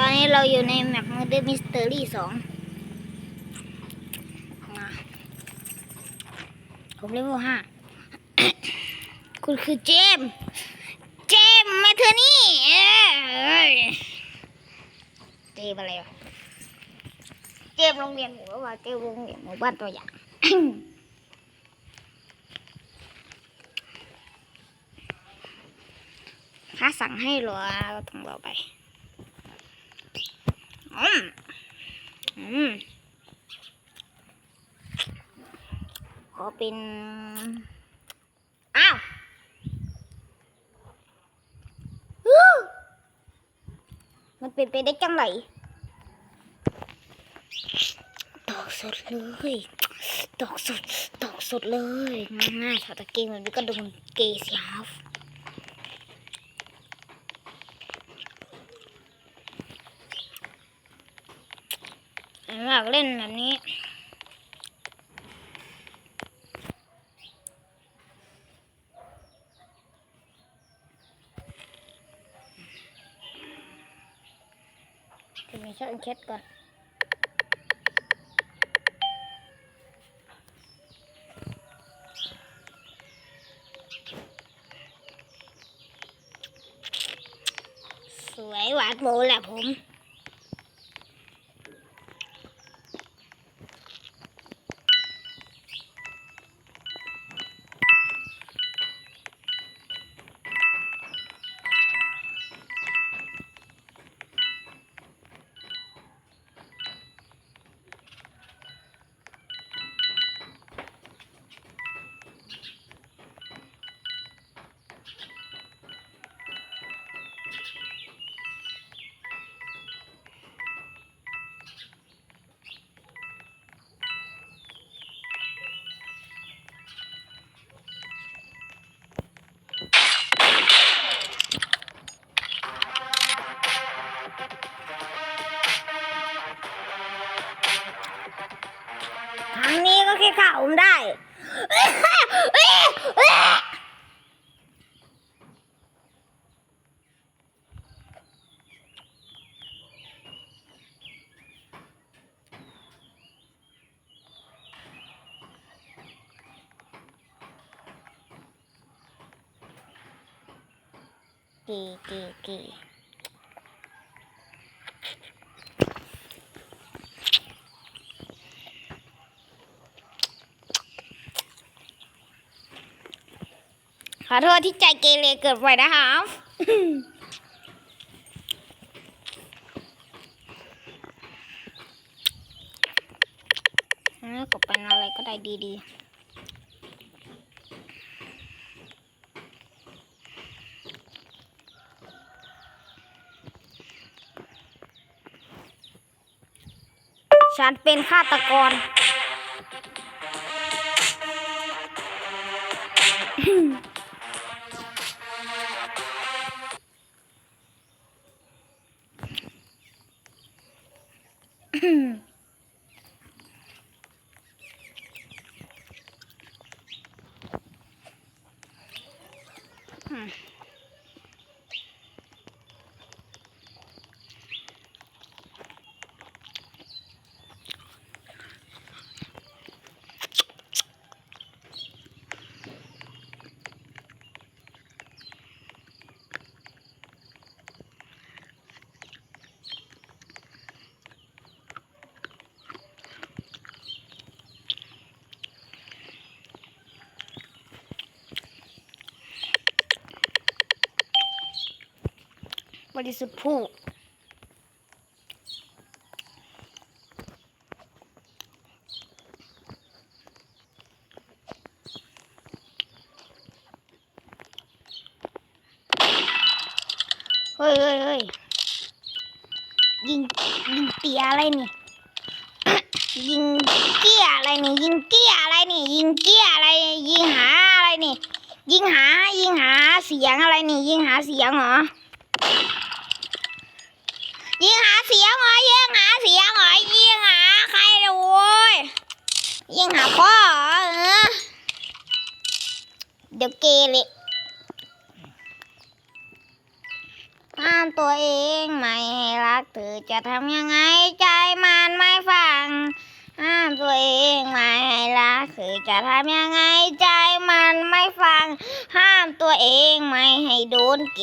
ตอนนี้เราอยู่ในแมปม u เดอร์มิสเตอรี่สองมาผมเลเวลห้าคุณคือเจม เจมแมทเทอร์นี่เจมอะไรวะเจมโรงเรียนหรือว่าเจมโรงเรียนหมู่บ้านตัวอย่างถ้าสั่งให้หรอก็ต้องรอไป ขอเป็น อ้าวฮู้มันเป็นไปได้จังไหนตอกสดเลยตอกสดตอกสดเลยง่ายๆชาวตะเกียงมันก็โดนเกย์สิครับากเล่นแบบนี้ จะมีช่องแชทก่อนสวยหวานโมแหละผม กีกีกีขอโทษที่ใจเกเรเกิดไปนะครับก็เป็นอะไรก็ได้ดีๆ ฉันเป็นฆาตกร บริสุทธิ์ผู้เฮ้ยเฮ้ยเฮ้ยยิงยิงเตียอะไรนี่ ยิงเกี้ยอะไรนี่ ยิงเกี้ยอะไรนี่ ยิงเกี้ยอะไร ยิงหาอะไรนี่ ยิงหา ยิงหาเสียงอะไรนี่ ยิงหาเสียงเหรอ ยิงหาเสียงเหรอยิงหาเสียงเหรอยิงหาใครเลยโว้ยยิงหาพ่อเหรอเอเดี๋ยวเกเลยห้ามตัวเองไม่ให้รักเธอจะทำยังไงใจมันไม่ฟังห้ามตัวเองไม่ให้รักเธอจะทำยังไงใจมันไม่ฟัง ห้ามตัวเองไม่ให้โดนเก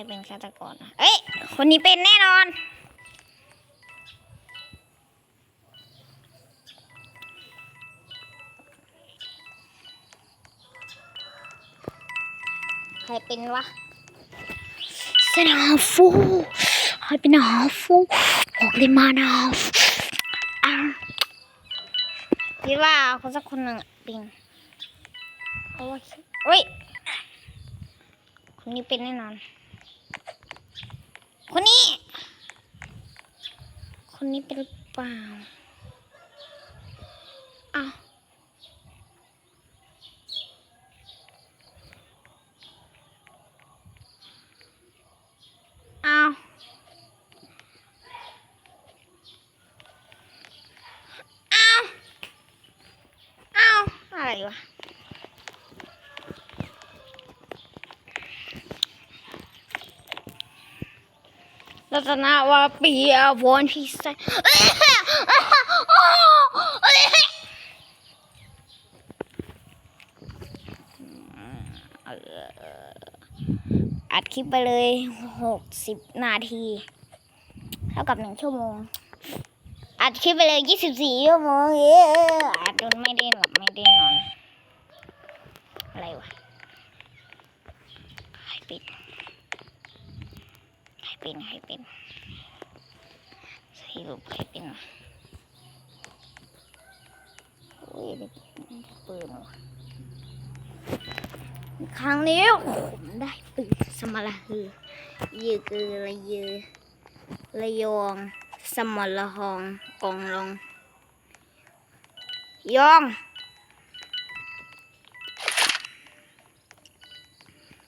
รเจี๊ยสมาร์เฮียวะใครเป็นฆาตกรอะเอ้ย คนนี้เป็นแน่นอน ใครเป็นวะเซนาฟูใครเป็นนาฟูบอกเลยมานาฟูอะคิดว่าคนสักคนหนึ่งอะปิงเพราะว่าเฮ้ยคนนี้เป็นแน่นอน คนนี้ คนนี้เป็นหรือเปล่าอ้าวอ้าวอ้าวอ้าวอะไรวะ รัตนวาปีอาวอนพิเศษอัดคลิปไปเลยหกสิบนาที เท่ากับหนึ่งชั่วโมง อัดคลิปไปเลยยี่สิบสี่ชั่วโมงเย้อัดจนไม่ได้หลับไม่ได้นอน อะไรวะใครปิด ใคร เป็นใครเป็นสรุปใครเป็นวะโอ้ยได้ปืนว่ะครั้งนี้ผมได้ปืนสมรฮือยือกือระยือระยอง สมรหองกองลงยอง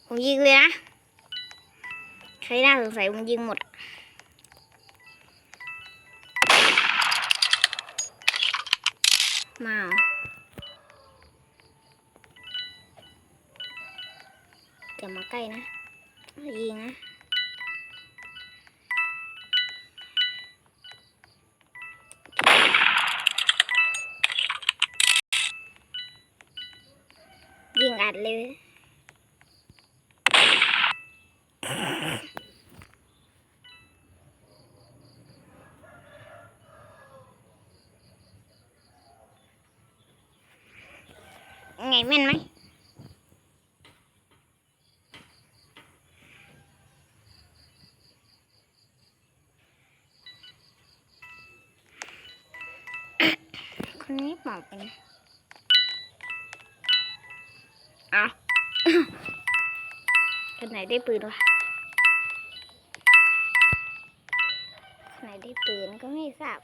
ผมยิงเลยนะ ใครน่าสงสัยผมยิงหมดอะมาเหรออย่ามาใกล้นะยิงนะยิงอัดเลย แม่นไหมคนนี้เปล่าเป็นอ้าวคนไหนได้ปืนวะคนไหนได้ปืนก็ไม่ทราบ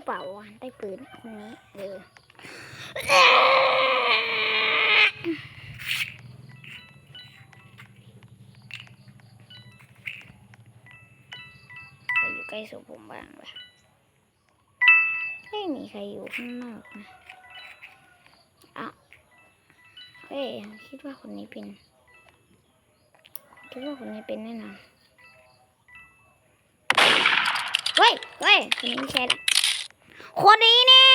รือเปล่าวะได้ปืนคนนี้เออใครอยู่ใกล้ศพผมบ้างวะไม่มีใครอยู่ข้างนอกนะอะเฮ้ยคิดว่าคนนี้เป็น คิดว่าคนนี้เป็นแน่นอนเฮ้ยเฮ้ยคนนี้ไม่ใช่ละ คนนี้แน่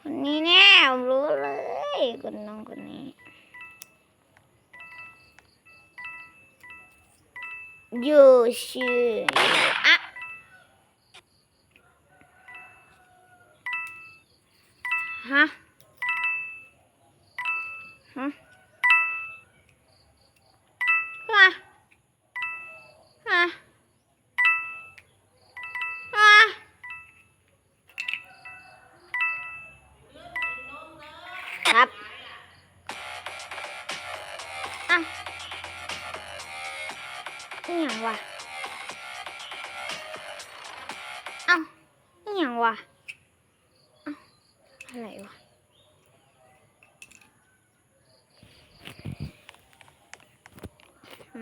คนนี้แน่ผมรู้เลยคนน้องคนนี้ อยู่ชื่ออะฮะ อย่างวะเอาอะไรวะ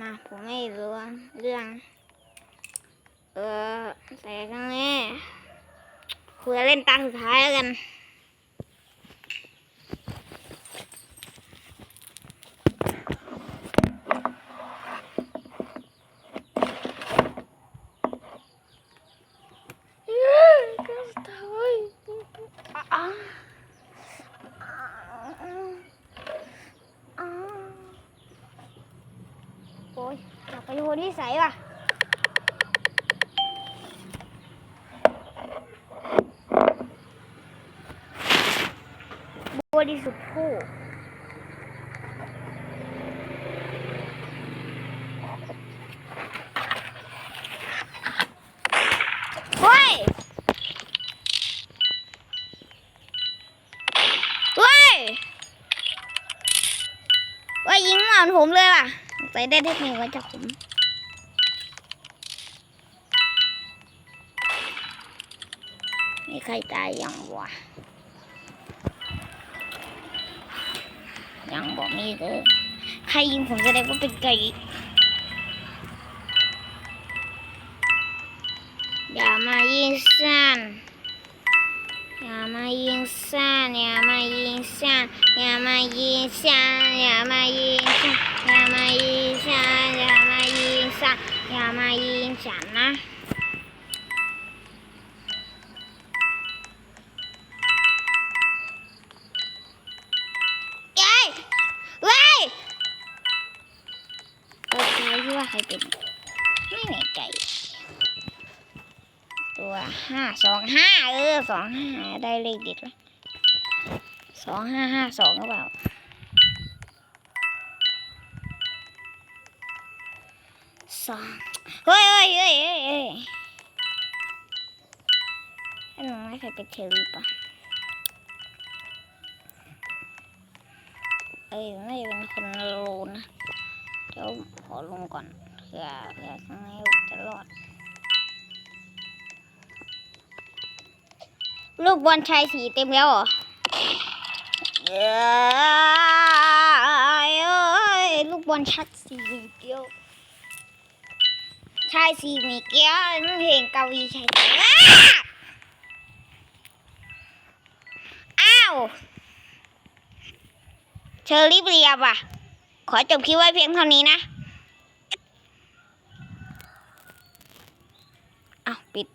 มาผมไม่รู้เรื่อง เออแต่ครั้งนี้คุยเล่นตาสุดท้ายแล้วกัน โอ้ยอยากไปดูที่ใสว่ะบัวดีสุทธิ์ผู้เฮ้ย เฮ้ยว่ายิงเหมือนผมเลยว่ะใส่ได้เทคนิคมาจากผมมีใครตายยังวะยังบอกมีเลยใครยิงผมแสดงว่าเป็นไก่อย่ามายิงสั้นอย่ามายิงสั้นอย่ามายิงสั้นอย่ามายิงสั้นอย่ามายิง มายิงสั้นอย่ามายิงสั้นอย่ามายิงสั้นนะเย้ยเว้ยเออใครที่ว่าใครเป็นไม่แน่ใจตัวห้าสองห้าเออสองห้าได้เลขเด็ดแล้วสองห้าห้าสองหรือเปล่า สองเฮ้ยเฮ้ยเฮ้ยเฮ้ยเฮ้ยไอ้หนูไม่เคยเป็นเทลีปะเอ้ยไม่เป็นคนโลนะเดี๋ยวขอลงก่อนเผื่อเผื่อข้างในจะรอด ลูกบอลชายสีเต็มแล้วเหรอเอ้ยลูกบอลชัดสีเกี้ยว ชายสีมีเกี้ยวเพลงกวีชายสีอ้าอ้าวเชอรี่เรียบอะ ขอจบคลิปไว้เพียงเท่านี้นะ อ้าว ปิด